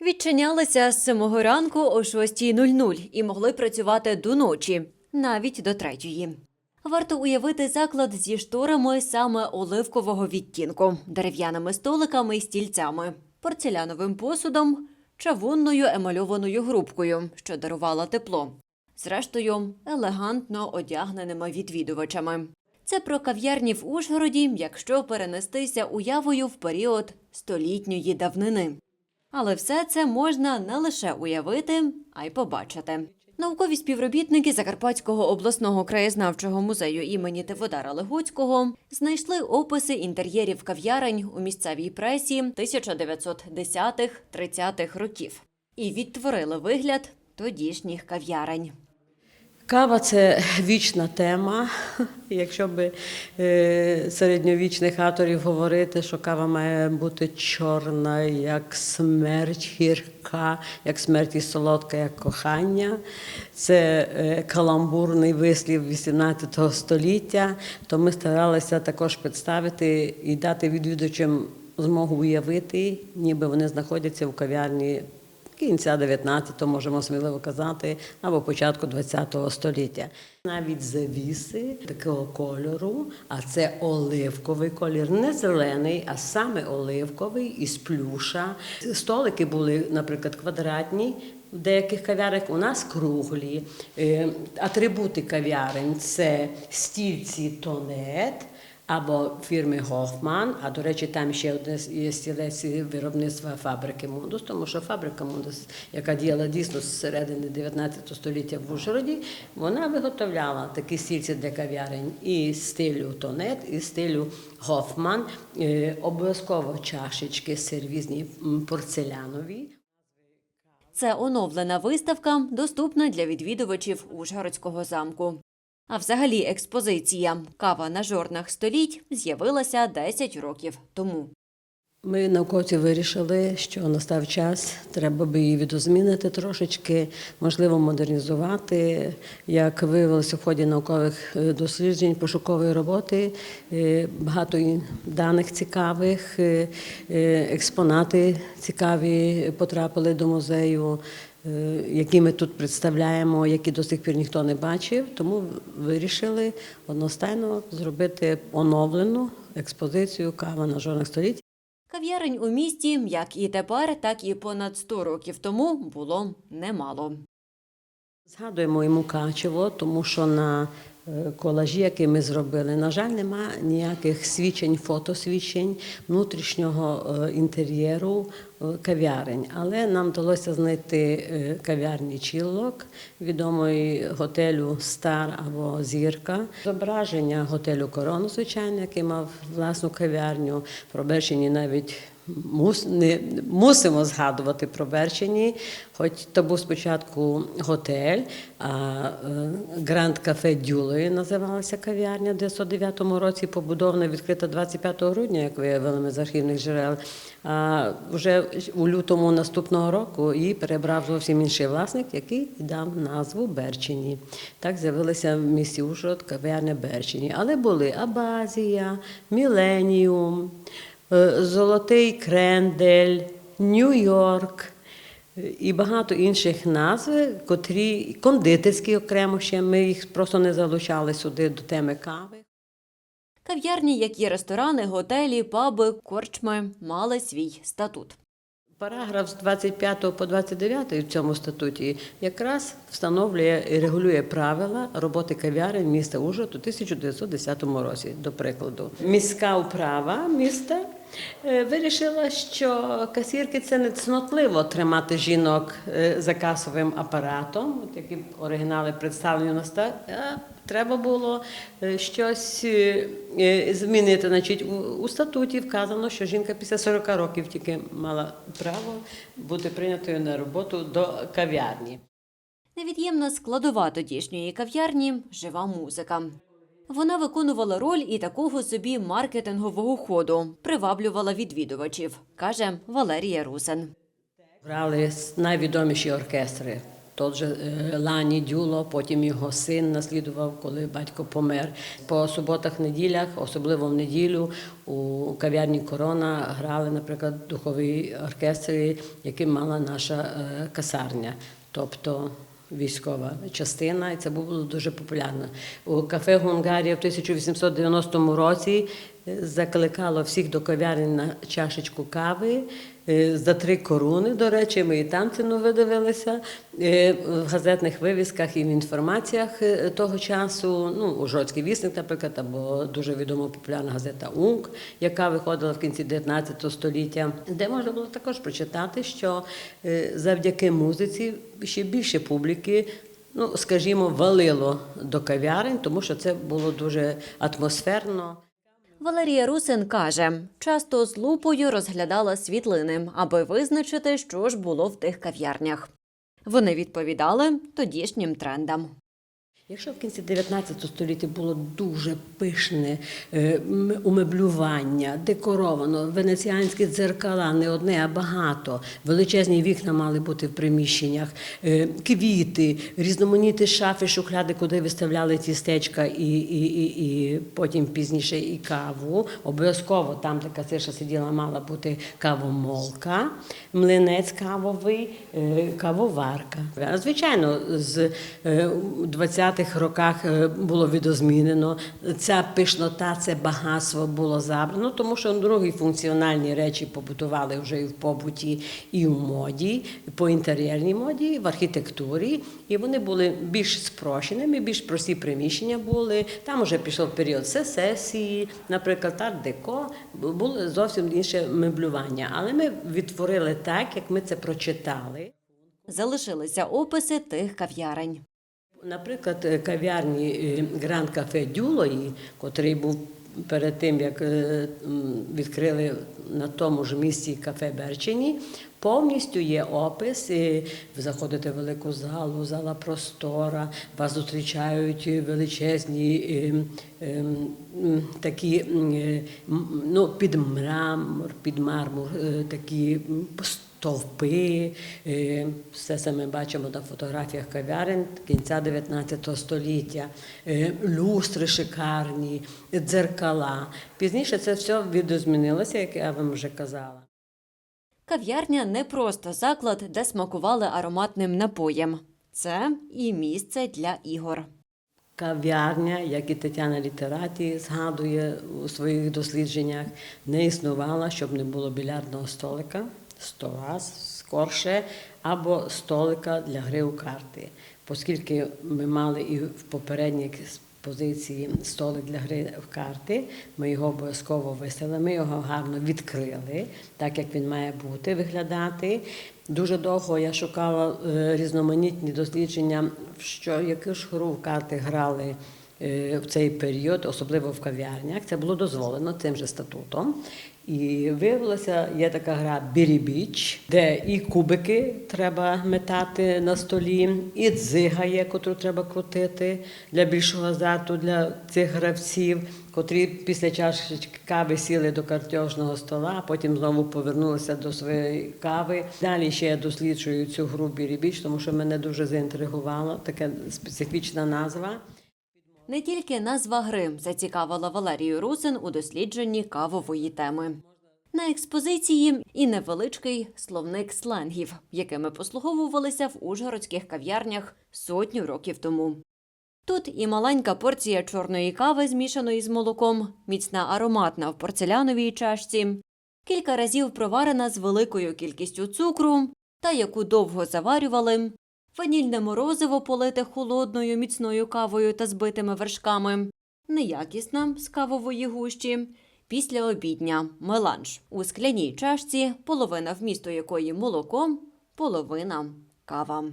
Відчинялися з 7 ранку о 6.00 і могли працювати до ночі, навіть до третьої. Варто уявити заклад зі шторами саме оливкового відтінку, дерев'яними столиками і стільцями, порцеляновим посудом, чавунною емальованою грубкою, що дарувала тепло. Зрештою, елегантно одягненими відвідувачами. Це про кав'ярні в Ужгороді, якщо перенестися уявою в період столітньої давнини. Але все це можна не лише уявити, а й побачити. Наукові співробітники Закарпатського обласного краєзнавчого музею імені Теводара Легуцького знайшли описи інтер'єрів кав'ярень у місцевій пресі 1910-30-х років і відтворили вигляд тодішніх кав'ярень. Кава це вічна тема. Якщо би е, середньовічних авторів говорити, що кава має бути чорна, як смерть, гірка, як смерть і солодка, як кохання. Це е, каламбурний вислів 18 століття. То ми старалися також представити і дати відвідувачам змогу уявити, ніби вони знаходяться в кав'ярні кінця 19-го, можемо сміливо казати, або початку 20-го століття. Навіть завіси такого кольору, а це оливковий колір, не зелений, а саме оливковий із плюша. Столики були, наприклад, квадратні. В деяких кав'ярнях у нас круглі. Е, Атрибути кав'ярень це стільці тонет, або фірми Гофман. А до речі, там ще одне є стілець виробництва фабрики Мундус, тому що фабрика Мундус, яка діяла дійсно з середини 19 століття в Ужгороді, вона виготовляла такі стільці для кав'ярень і стилю тонет, і стилю Гофман. Е, Обов'язково чашечки сервізні порцелянові. Це оновлена виставка, доступна для відвідувачів Ужгородського замку. А взагалі експозиція Кава на жорнах століть з'явилася 10 років тому. Ми науковці вирішили, що настав час, треба би її відозмінити трошечки, можливо, модернізувати. Як виявилося в ході наукових е, досліджень, пошукової роботи, е, багато даних цікавих, е, експонати цікаві потрапили до музею. Е, Які ми тут представляємо, які до сих пір ніхто не бачив, тому вирішили одностайно зробити оновлену експозицію кава на жорнах століть. Кав'ярень у місті, як і тепер, так і понад 100 років тому було немало. Згадуємо і Мукачево, тому що на е, колажі, який ми зробили, на жаль, нема ніяких свідчень, фотосвідчень внутрішнього е, інтер'єру кав'ярень. Але нам вдалося знайти е, кав'ярні Чіллок, відомої готелю Стар або Зірка. Зображення готелю Корона, звичайно, який мав власну кав'ярню. Про Берчині навіть мус, не, мусимо згадувати про Берчині, хоч то був спочатку готель, а е, Гранд Кафе Дюлої називалася кав'ярня в 1909 році, побудована, відкрита 25 грудня, як виявили ми з архівних джерел. А вже у лютому наступного року її перебрав зовсім інший власник, який дав назву Берчині. Так з'явилася в місті Ужгород кав'ярня Берчині. Але були Абазія, Міленіум, е, Золотий Крендель, Нью-Йорк е, і багато інших назв, котрі кондитерські окремо ще ми їх просто не залучали сюди до теми кави. Кав'ярні, як і ресторани, готелі, паби, корчми, мали свій статут. Параграф з 25 по 29 в цьому статуті якраз встановлює і регулює правила роботи кав'ярень міста Ужгород у 1910 році, до прикладу. Міська управа міста вирішила, що касірки це не цнотливо тримати жінок е, за касовим апаратом, які оригінали представлені у нас. Треба було е, щось е, е, змінити. Значить, у статуті вказано, що жінка після 40 років тільки мала право бути прийнятою на роботу до кав'ярні. Невід'ємна складова тодішньої кав'ярні жива музика. Вона виконувала роль і такого собі маркетингового ходу, приваблювала відвідувачів, каже Валерія Русин. Грали найвідоміші оркестри Тот же е, Лані Дюло, потім його син наслідував, коли батько помер. По суботах-неділях, особливо в неділю, у кав'ярні Корона грали, наприклад, духовий оркестр, який мала наша е, касарня. Тобто військова частина, і це було дуже популярно. У кафе Гунгарія в 1890 році е, закликало всіх до кав'ярні на чашечку кави е, за три коруни. До речі, ми і там ціну видивилися е, в газетних вивісках і в інформаціях того часу. Ну, Ужгородський вісник, наприклад, або дуже відома популярна газета Унк, яка виходила в кінці 19 століття, де можна було також прочитати, що завдяки музиці ще більше публіки. Ну, скажімо, валило до кав'ярень, тому що це було дуже атмосферно. Валерія Русин каже, часто з лупою розглядала світлини, аби визначити, що ж було в тих кав'ярнях. Вони відповідали тодішнім трендам. Якщо в кінці 19 століття було дуже пишне е, умеблювання, декоровано, венеціанські дзеркала, не одне, а багато, величезні вікна мали бути в приміщеннях, е, квіти, різноманітні шафи, шухляди, куди виставляли тістечка і, і, і, і потім пізніше і каву. Обов'язково там, де касирша сиділа, мала бути кавомолка, млинець кавовий, е, кавоварка. Звичайно, з е, у 20-х роках е, було відозмінено. Ця пишнота, це багатство було забрано, тому що другі функціональні речі побутували вже і в побуті, і в моді, по інтер'єрній моді, і в архітектурі. І вони були більш спрощеними, більш прості приміщення були. Там вже пішов період сесесії, наприклад, арт-деко, було зовсім інше меблювання. Але ми відтворили так, як ми це прочитали. Залишилися описи тих кав'ярень. Наприклад, е, кав'ярні е, Гранд Кафе Дюлої, котрий був перед тим, як е, відкрили на тому ж місці кафе Берчині, повністю є опис. Ви заходите в велику залу, зала простора, вас зустрічають величезні такі ну, під мрамор, під мармур, такі м, стовпи. е, Все це ми бачимо на фотографіях кав'ярень кінця 19 століття, е, люстри шикарні, дзеркала. Пізніше це все відозмінилося, як я вам вже казала. Кав'ярня не просто заклад, де смакували ароматним напоєм. Це і місце для ігор. Кав'ярня, як і Тетяна Літераті згадує у своїх дослідженнях, не існувала, щоб не було білярдного столика, стола скорше, або столика для гри у карти. Оскільки ми мали і в попередніх позиції столик для гри в карти, ми його обов'язково виставили, ми його гарно відкрили, так як він має бути, виглядати. Дуже довго я шукала е, різноманітні дослідження, що яку ж гру в карти грали в цей період, особливо в кав'ярнях. Це було дозволено цим же статутом. І виявилося, є така гра Бірібіч, де і кубики треба метати на столі, і дзига є, котру треба крутити для більшого азарту для цих гравців, котрі після чашечки кави сіли до картежного стола, а потім знову повернулися до своєї кави. Далі ще я досліджую цю гру Бірібіч, тому що мене дуже заінтригувала така специфічна назва. Не тільки назва гри зацікавила Валерію Русин у дослідженні кавової теми. На експозиції і невеличкий словник сленгів, якими послуговувалися в ужгородських кав'ярнях сотню років тому. Тут і маленька порція чорної кави, змішаної з молоком, міцна ароматна в порцеляновій чашці, кілька разів проварена з великою кількістю цукру, та яку довго заварювали, ванільне морозиво полите холодною міцною кавою та збитими вершками, неякісна з кавової гущі, після обідня меланж у скляній чашці, половина вмісту якої молоко, половина кава.